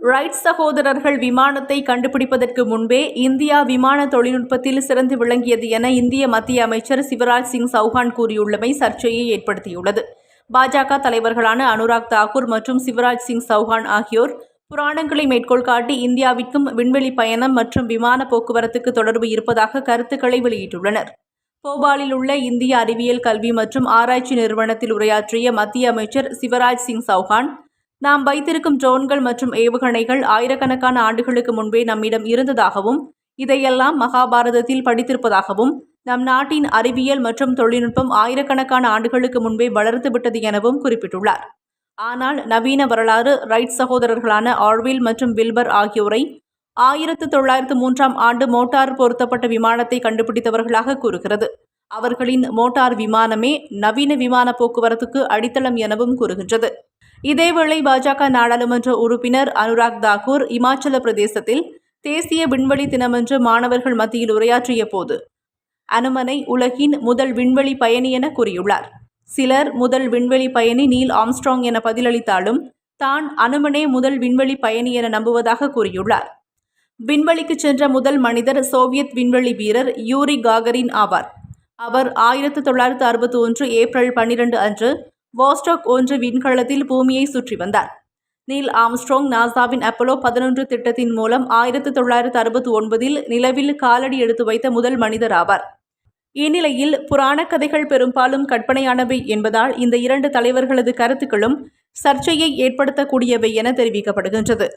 Right சகோதரர்கள் விமானத்தை கண்டுபிடிப்பதற்கு முன்பே இந்தியா விமான தொழில்நுட்பத்தில் சிறந்து விளங்கியது என இந்திய மத்திய அமைச்சர் சிவராஜ் சிங் சௌஹான் கூறியுள்ளமை சர்ச்சையை ஏற்படுத்தியுள்ளது. பாஜக தலைவர்களான அனுராக் தாக்கூர் மற்றும் சிவராஜ் சிங் சௌஹான் ஆகியோர் புராணங்களை மேற்கோள் காட்டி இந்தியாவிற்கும் விண்வெளி பயணம் மற்றும் விமான போக்குவரத்துக்கு தொடர்பு இருப்பதாக கருத்துக்களை வெளியிட்டுள்ளனர். போபாலில் உள்ள இந்திய அறிவியல் கல்வி மற்றும் ஆராய்ச்சி நிறுவனத்தில் உரையாற்றிய மத்திய அமைச்சர் சிவராஜ் சிங் சௌஹான் நாம் வைத்திருக்கும் ட்ரோன்கள் மற்றும் ஏவுகணைகள் ஆயிரக்கணக்கான ஆண்டுகளுக்கு முன்பே நம்மிடம் இருந்ததாகவும் இதையெல்லாம் மகாபாரதத்தில் படித்திருப்பதாகவும் நம் நாட்டின் அறிவியல் மற்றும் தொழில்நுட்பம் ஆயிரக்கணக்கான ஆண்டுகளுக்கு முன்பே வளர்த்துவிட்டது எனவும் குறிப்பிட்டுள்ளார். ஆனால் நவீன வரலாறு ரைட் சகோதரர்களான ஆர்வில் மற்றும் வில்பர் ஆகியோரை ஆயிரத்து தொள்ளாயிரத்து மூன்றாம் ஆண்டு மோட்டார் பொருத்தப்பட்ட விமானத்தை கண்டுபிடித்தவர்களாக கூறுகிறது. அவர்களின் மோட்டார் விமானமே நவீன விமான போக்குவரத்துக்கு அடித்தளம் எனவும் கூறுகின்றது. இதேவேளை பாஜக நாடாளுமன்ற உறுப்பினர் அனுராக் தாக்கூர் இமாச்சல பிரதேசத்தில் தேசிய விண்வெளி தினமன்று மாணவர்கள் மத்தியில் உரையாற்றிய போது அனுமனை உலகின் முதல் விண்வெளி பயணி என கூறியுள்ளார். சிலர் முதல் விண்வெளி பயணி நீல் ஆம்ஸ்ட்ராங் என பதிலளித்தாலும் தான் அனுமனே முதல் விண்வெளி பயணி என நம்புவதாக கூறியுள்ளார். விண்வெளிக்கு சென்ற முதல் மனிதர் சோவியத் விண்வெளி வீரர் யூரி காகரின் ஆவார். அவர் ஆயிரத்து தொள்ளாயிரத்து அறுபத்தி ஒன்று ஏப்ரல் பன்னிரண்டு அன்று வாஸ்டாக் ஒன்று விண்கலத்தில் பூமியை சுற்றி வந்தார். நீல் ஆம்ஸ்ட்ராங் நாசாவின் அப்போலோ பதினொன்று திட்டத்தின் மூலம் ஆயிரத்து தொள்ளாயிரத்து அறுபத்தி ஒன்பதில் நிலவில் காலடி எடுத்து வைத்த முதல் மனிதர் ஆவார். இந்நிலையில் புராணக் கதைகள் பெரும்பாலும் கற்பனையானவை என்பதால் இந்த இரண்டு தலைவர்களது கருத்துக்களும் சர்ச்சையை ஏற்படுத்தக்கூடியவை என தெரிவிக்கப்படுகின்றது.